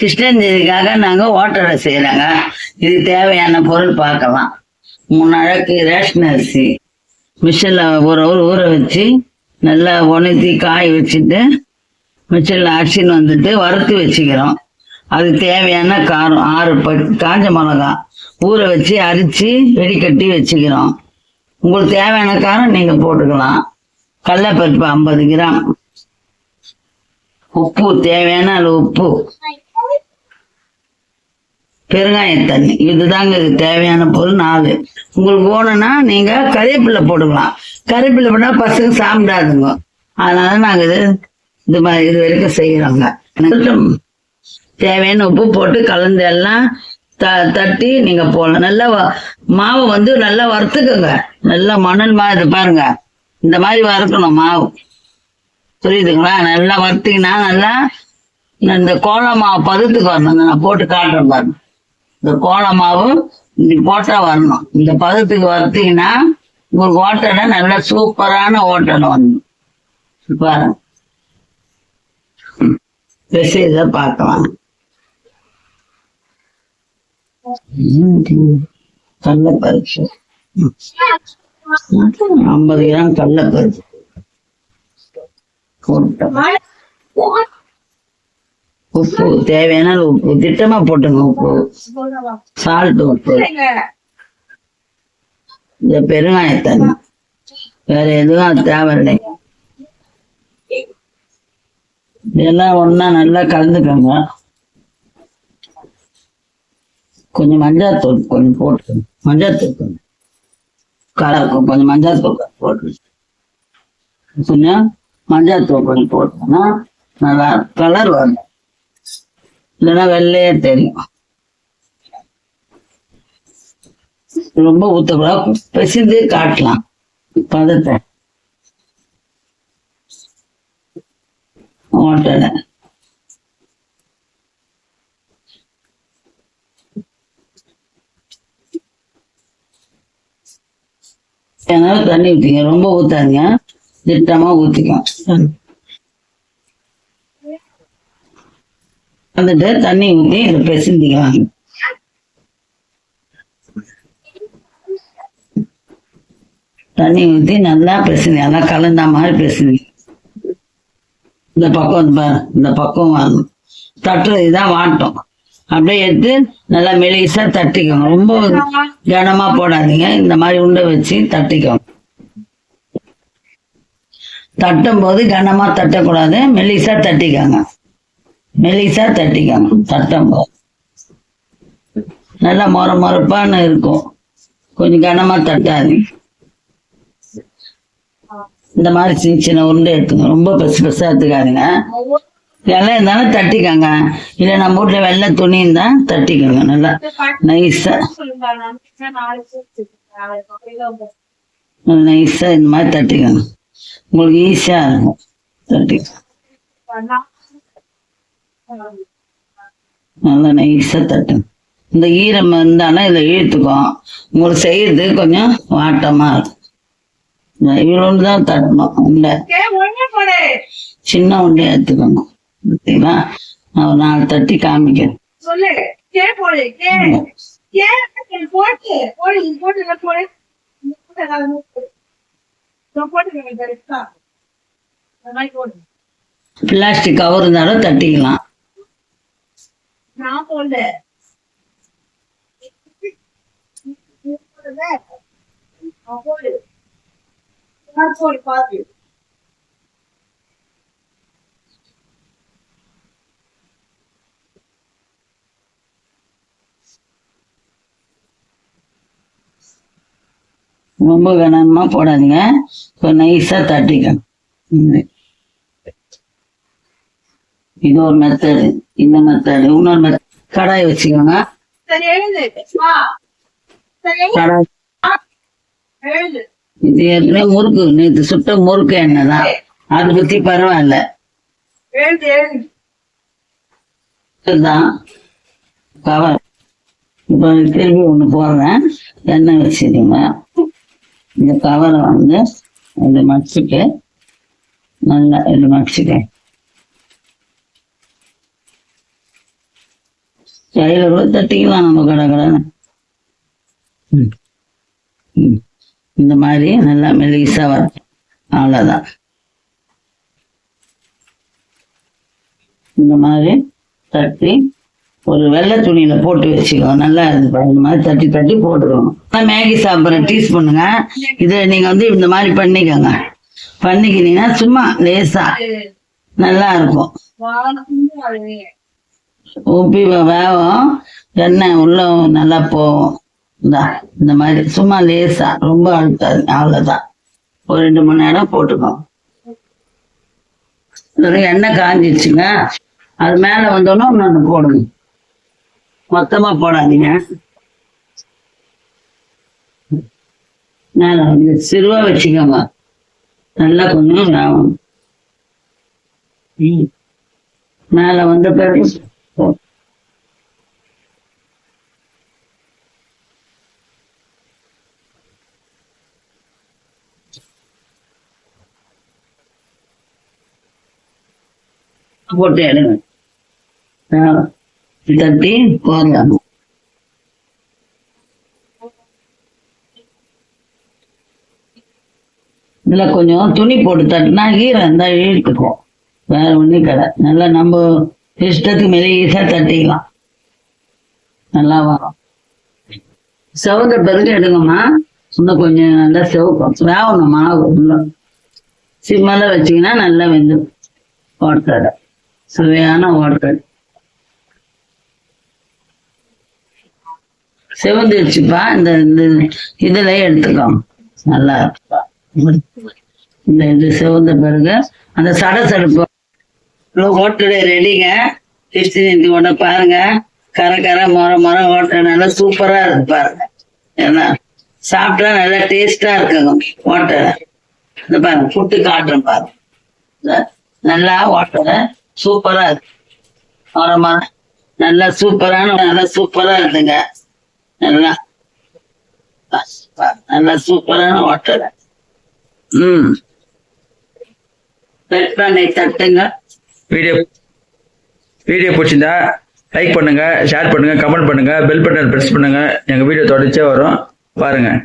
கிருஷ்ணஞ்சேரிக்காக நாங்கள் ஓட்டரை செய்கிறோங்க இது தேவையான பொருள் பார்க்கலாம். மூணு அழகு ரேஷன் அரிசி. மிஷினில் ஒரு ஊற ஊற வச்சு நல்லா உணர்த்தி காய வச்சுட்டு மிஷினில் அரிசின்னு வந்துட்டு வறுத்து வச்சுக்கிறோம். அது தேவையான காரம் ஆறு ப காஞ்ச மிளகா. ஊற வச்சு அரிச்சு வெடிக்கட்டி வச்சுக்கிறோம். உங்களுக்கு தேவையான காரம் நீங்கள் போட்டுக்கலாம். கடலைப்பருப்பு ஐம்பது கிராம். உப்பு தேவையான அளவு உப்பு. பெருங்காய தண்ணி. இதுதாங்க இது தேவையான பொருள் நாலு. உங்களுக்கு வேணும்னா நீங்க கறிவேப்பிலை போட்டுக்கலாம். கறிவேப்பிலை போட்டா பசங்க சாப்பிடாதுங்க. அதனால நாங்க இது இது மாதிரி இது வரைக்கும் செய்யறோங்க. தேவையான உப்பு போட்டு கலந்து எல்லாம் த தட்டி நீங்க போடலாம். நல்லா வ- மாவை வந்து நல்லா வறுத்துக்கோங்க. நல்லா மணல் மாதிரி பாருங்க. இந்த மாதிரி வறுக்கணும் மாவு. புரியுதுங்களா? நல்லா வறுத்தீங்கன்னா நல்லா இந்த கோலம் மாவு பதத்துக்கு வரணும் நான் போட்டு காட்டுறேன் பாருங்க. இந்த கோலமாவும் மாவு இப்படி போட்டா வரணும். இந்த பதத்துக்கு வரத்தீங்கன்னா உங்களுக்கு ஓட்டடை நல்ல சூப்பரான ஓட்டடை வரணும். பாருங்க மெசேஜ பார்க்கலாம். கடலைப்பருப்பு ஐம்பது கிராம் கடலைப்பருப்பு போட்டோம் உப்பு தேவையான உப்பு திட்டமா போட்டுங்க உப்பு. சால்ட் உப்பு. இந்த பெருங்காயத்தண்ணி. வேற எதுவும் தேவையில்லை. இதெல்லாம் ஒன்னா நல்லா கலந்துக்கோங்க. கொஞ்சம் மஞ்சாத்தூள் கொஞ்சம் போட்டுக்கோங்க மஞ்சாத்தூள் கொஞ்சம். கலருக்கும் கொஞ்சம் மஞ்சாத்தூள் போட்டு. கொஞ்சம் மஞ்சாத்தூள் கொஞ்சம் போட்டோம்னா நல்லா கலர் வரும். இல்லைன்னா வெள்ளையே தெரியும். ரொம்ப ஊத்தக்கூடாது. பிசைந்து காட்டலாம். பதத்தை. ஓட்டலை அதனால தண்ணி ஊற்றிங்க ரொம்ப ஊத்தாதீங்க. திட்டமா ஊற்றிக்கும் வந்துட்டு தண்ணி ஊற்றி இதை பிசைஞ்சிக்கலாம். தண்ணி ஊற்றி நல்லா பிசைங்க நல்லா கலந்த மாதிரி பிசைங்க இந்த பக்கம் வந்து பாரு இந்த பக்கம் வரணும். தட்டுறது இதான் வாட்டம். அப்படியே எடுத்து நல்லா மெலிசா தட்டிக்கோங்க. ரொம்ப கனமா போடாதீங்க. இந்த மாதிரி உண்டை வச்சு தட்டிக்கோங்க. தட்டும் போது கனமா தட்டக்கூடாது. மெலிசா தட்டிக்கோங்க. மெலிசா தட்டிக்கோங்க தட்டும் நல்லா மொர மொரப்பான இருக்கும். கொஞ்சம் கனமா தட்டாதீங்க இந்த மாதிரி சின்ன சின்ன உருண்டை எடுத்துங்க ரொம்ப பெருசு பெருசா எடுத்துக்காதீங்க. இலை இருந்தாலும் தட்டிக்கோங்க. இல்லை நம்ம வீட்டுல வெள்ளை துணி இருந்தா தட்டிக்கோங்க. நல்லா நைஸா நைஸா இந்த மாதிரி தட்டிக்கோங்க. உங்களுக்கு ஈஸியா இருக்கும். தட்டி நல்லா நைஸா தட்டுங்க இந்த ஈரம் இருந்தாலும் இதில் இழுத்துக்கும் உங்களுக்கு செய்யறது கொஞ்சம் வாட்டமா இருக்கும் இவ்வளோன்னு தான் தட்டணும் உண்டை சின்ன உண்டையா எடுத்துக்கோங்க. நான் ஒரு நாலு தட்டி காமிக்கிறேன். பிளாஸ்டிக் கவர் இருந்தாலும் தட்டிக்கலாம். நான் போல பாத்து ரொம்ப கனமா போடாதீங்க. கொஞ்சம் நைஸா தட்டிக்கணும் இது ஒரு மெத்தடு இந்த மெத்தடு இன்னொரு மெத்தட் கடாய் வச்சுக்கோங்க. கடாய். இது ஏற்கனவே முறுக்கு. நேற்று சுட்ட முறுக்கு எண்ணெய் தான் அதை பத்தி பரவாயில்ல. கவர் இப்போ திரும்பி ஒன்று போடுறேன். எண்ணெய் வச்சுருங்க இந்த கவரை வந்து இது மடிச்சுட்டு நல்லா இது மடிச்சுக்க. கையில கூட தட்டிக்கலாம் நம்ம கடை. ம். இந்த மாதிரி நல்லா மெலிசா வரும். அவ்வளோதான் இந்த மாதிரி தட்டி ஒரு வெள்ளை துணியில போட்டு வச்சுக்கோ நல்லா இருந்து பாரு. இந்த மாதிரி தட்டி தட்டி நான் மேகி சாப்பிட்ற டீஸ் பண்ணுங்க. இதை நீங்க வந்து இந்த மாதிரி பண்ணிக்கோங்க. பண்ணிக்கினீங்கன்னா சும்மா லேசா நல்லா இருக்கும். உப்பி வ- வேகும் எண்ணெய் உள்ள நல்லா போகும் இந்த மாதிரி. சும்மா லேசா. ரொம்ப அழுத்தாது அவ்வளவுதான். ஒரு ரெண்டு மணி நேரம் போட்டுக்கோங்க. எண்ணெய் காஞ்சிச்சுங்க அது மேல வந்தோன்னா ஒன்று போடுங்க. மொத்தமா போடாதீங்க. மேல வந்து சிறுவா வச்சுக்கோங்க. நல்லா கொஞ்சம் வேகும் மேல வந்த பிறகு போட்டு எடுங்க ஆ, தட்டி போடலாம் இதுல கொஞ்சம் துணி போட்டு தட்டினா ஈரம் இருந்தா இழுத்துக்கும் வேற ஒண்ணும் கடை நல்லா நம்ம இஷ்டத்துக்கு மெலிசா தட்டிக்கலாம். நல்லா வரும். செவந்த பிறகு எடுங்கம்மா. இன்னும் கொஞ்சம் நல்லா செவக்கும். வேகணும்மா உள்ள. சிம்மெல்லாம் வச்சீங்கன்னா நல்லா வெந்து ஓட்டடை சுவையான ஓட்டடை செவந்துருச்சுப்பா. இந்த இந்த இதுல எடுத்துக்கோ. நல்லா இந்த இது செவந்த பிறகு அந்த சட சடுப்பு ஓட்டடை ரெடிங்க கிருஷ்ணகிரி ஒன்று பாருங்க. கரை கரை முற முற ஓட்டடை நல்லா சூப்பரா இருக்கு பாருங்க. ஏன்னா சாப்பிட்டா நல்லா டேஸ்டா இருக்குங்க. ஓட்டடை இந்த பாருங்க புட்டு காட்டுறேன் பாருங்க. நல்லா ஓட்டடை சூப்பரா இருக்கு. முற முற நல்லா சூப்பரான நல்லா சூப்பரா இருக்குங்க. நல்லா. நல்லா சூப்பரான ஓட்டடை ம். பெட்ரானை தட்டுங்க. வீடியோ வீடியோ பிடிச்சிருந்தா லைக் பண்ணுங்கள் ஷேர் பண்ணுங்கள் கமெண்ட் பண்ணுங்கள் பெல் பட்டன் ப்ரெஸ் பண்ணுங்கள் எங்கள் வீடியோ தொடர்ச்சியாக வரும். பாருங்கள்